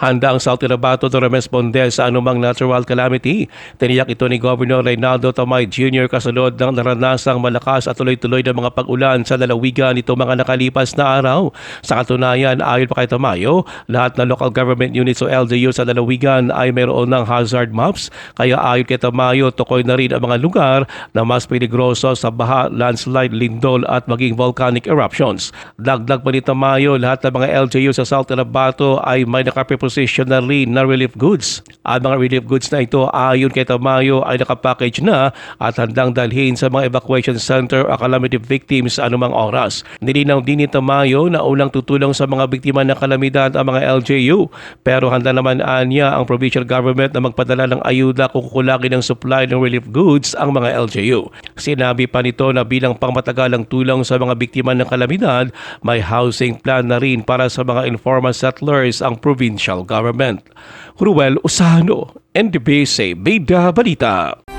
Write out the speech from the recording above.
Handa ang South Cotabato na responde sa anumang natural calamity. Tiniyak ito ni Governor Reynaldo Tamay Jr. kasunod ng naranasang malakas at tuloy-tuloy na mga pag-ulan sa lalawigan nito mga nakalipas na araw. Sa katunayan, ayon pa kay Tamayo, lahat ng local government units o LGU sa lalawigan ay mayroon ng hazard maps. Kaya ayon kay Tamayo, tukoy na rin ang mga lugar na mas peligroso sa baha, landslide, lindol at maging volcanic eruptions. Dagdag pa ni Tamayo, lahat ng mga LGU sa South Cotabato ay may nakapreposition na rin na relief goods. Ang mga relief goods na ito ayon kay Tamayo ay nakapackage na at handang dalhin sa mga evacuation center o calamity victims anumang oras. Nilinaw din ni Tamayo na unang tutulong sa mga biktima ng kalamidad ang mga LGU pero handa naman niya ang provincial government na magpadala ng ayuda kung kukulangin ng supply ng relief goods ang mga LGU. Sinabi pa nito na bilang pangmatagalang tulong sa mga biktima ng kalamidad, may housing plan na rin para sa mga informal settlers ang provincial government. Ruel Usano, NDBC Bida Balita.